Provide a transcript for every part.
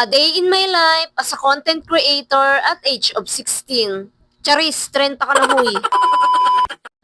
A Day in My Life as a Content Creator at age of 16. Charis, 30 ka na huy.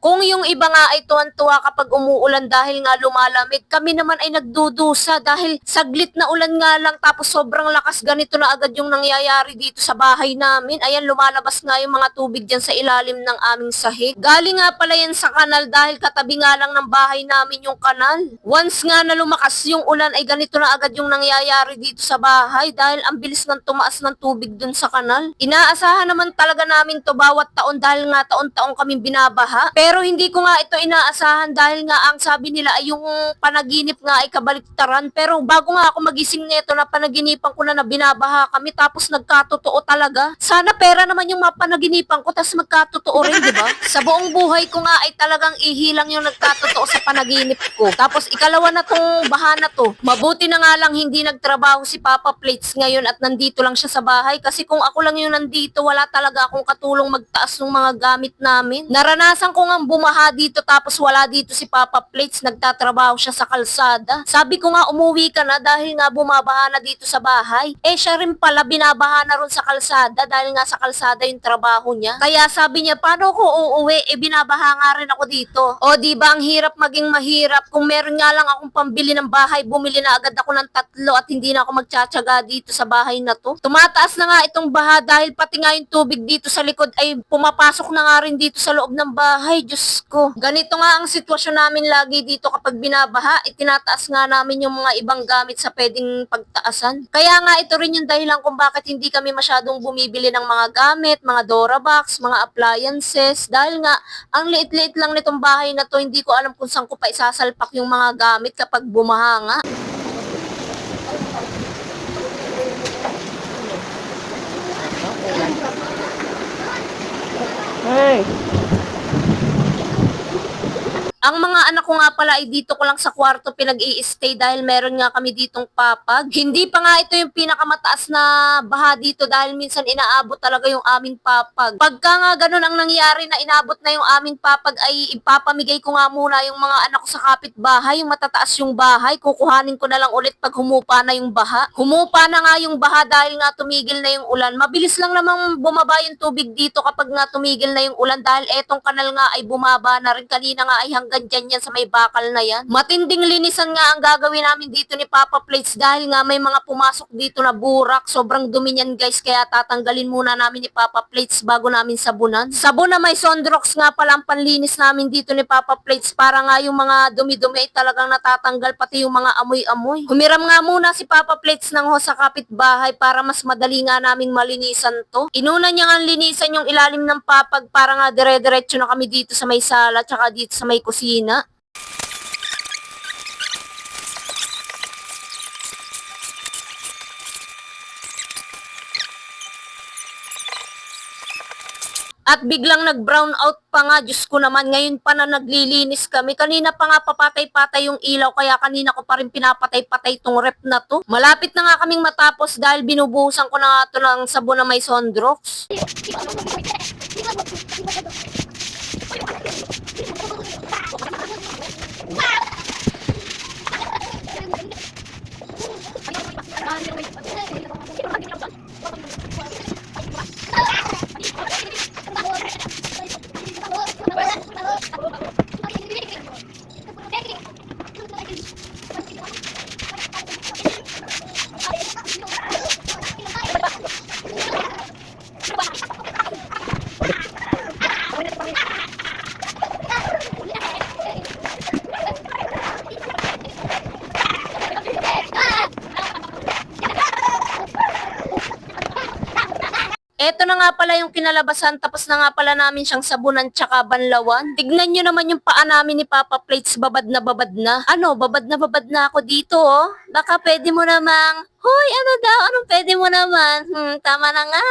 Kung yung iba nga ay tuwan-tuwa kapag umuulan dahil nga lumalamig, kami naman ay nagdudusa dahil saglit na ulan nga lang tapos sobrang lakas ganito na agad yung nangyayari dito sa bahay namin. Ayan, lumalabas nga yung mga tubig dyan sa ilalim ng aming sahig. Galing nga pala yan sa kanal dahil katabi nga lang ng bahay namin yung kanal. Once nga na lumakas yung ulan ay ganito na agad yung nangyayari dito sa bahay dahil ang bilis ng tumaas ng tubig dun sa kanal. Inaasahan naman talaga namin to bawat taon dahil nga taon-taon kami binabaha. Pero hindi ko nga ito inaasahan dahil nga ang sabi nila ay yung panaginip nga ay kabaliktaran. Pero bago nga ako magising nito na panaginipan ko na na binabaha kami tapos nagkatotoo talaga. Sana pera naman yung mapanaginipan ko tapos magkatotoo rin, di ba? Sa buong buhay ko nga ay talagang ihilang yung nagkatotoo sa panaginip ko. Tapos ikalawa na tong baha na to. Mabuti na nga lang hindi nagtrabaho si Papa Plates ngayon at nandito lang siya sa bahay kasi kung ako lang yung nandito, wala talaga akong katulong magtaas ng mga gamit namin. Naranasan ko nga bumaha dito tapos wala dito si Papa Plates, nagtatrabaho siya sa kalsada. Sabi ko nga umuwi ka na dahil nga bumabaha na dito sa bahay. Eh siya rin pala binabaha na ron sa kalsada dahil nga sa kalsada yung trabaho niya. Kaya sabi niya, paano ko uuwi? Eh binabaha nga rin ako dito. O di ba ang hirap maging mahirap? Kung meron nga lang akong pambili ng bahay, bumili na agad ako ng tatlo at hindi na ako magtsatsaga dito sa bahay na to. Tumataas na nga itong baha dahil pati nga yung tubig dito sa likod ay pumapasok na nga rin dito sa loob ng bahay. Diyos ko. Ganito nga ang sitwasyon namin lagi dito kapag binabaha. Itinataas nga namin yung mga ibang gamit sa pwedeng pagtaasan. Kaya nga ito rin yung dahilan kung bakit hindi kami masyadong bumibili ng mga gamit, mga Dorabox, mga appliances. Dahil nga, ang liit-liit lang nitong bahay na to, hindi ko alam kung saan ko pa isasalpak yung mga gamit kapag bumaha nga. Ang mga anak ko nga pala ay dito ko lang sa kwarto pinag stay dahil meron nga kami ditong papag. Hindi pa nga ito yung pinakamataas na baha dito dahil minsan inaabot talaga yung aming papag. Pagka nga ganun ang nangyari na inabot na yung aming papag ay ipapamigay ko nga muna yung mga anak ko sa kapitbahay, yung matataas yung bahay. Kukuhanin ko na lang ulit pag humupa na yung baha. Humupa na nga yung baha dahil nga tumigil na yung ulan. Mabilis lang namang bumaba yung tubig dito kapag nga tumigil na yung ulan dahil etong kanal nga ay bumaba na rin. Kanina nga ay hanggang dyan yan sa may bakal na yan. Matinding linisan nga ang gagawin namin dito ni Papa Plates dahil nga may mga pumasok dito na burak. Sobrang dumi niyan guys kaya tatanggalin muna namin ni Papa Plates bago namin sabunan. Sabon na may Sondrox nga pala ang panlinis namin dito ni Papa Plates para nga yung mga dumi-dumi ay talagang natatanggal pati yung mga amoy-amoy. Humiram nga muna si Papa Plates ng ho sa kapitbahay para mas madali nga naming malinisan to. Inuna niya nga linisan yung ilalim ng papag para nga dire-diretso na kami dito sa may sala tsaka dito sa may kusina. At biglang nag-brown out pa nga, Diyos ko naman, ngayon pa na naglilinis kami. Kanina pa nga papatay-patay yung ilaw, kaya kanina ko pa rin pinapatay-patay tong rep na to. Malapit na nga kaming matapos dahil binubuhusan ko na nga to ng sabon na may Sondrox. Eto na nga pala yung kinalabasan tapos na nga pala namin siyang sabunan tsaka banlawan. Tignan nyo naman yung paa namin ni Papa Plates babad na babad na. Ano, babad na babad na ako dito oh. Baka pwede mo namang, Hoy, ano daw, anong pwede mo naman? Hmm, tama na nga.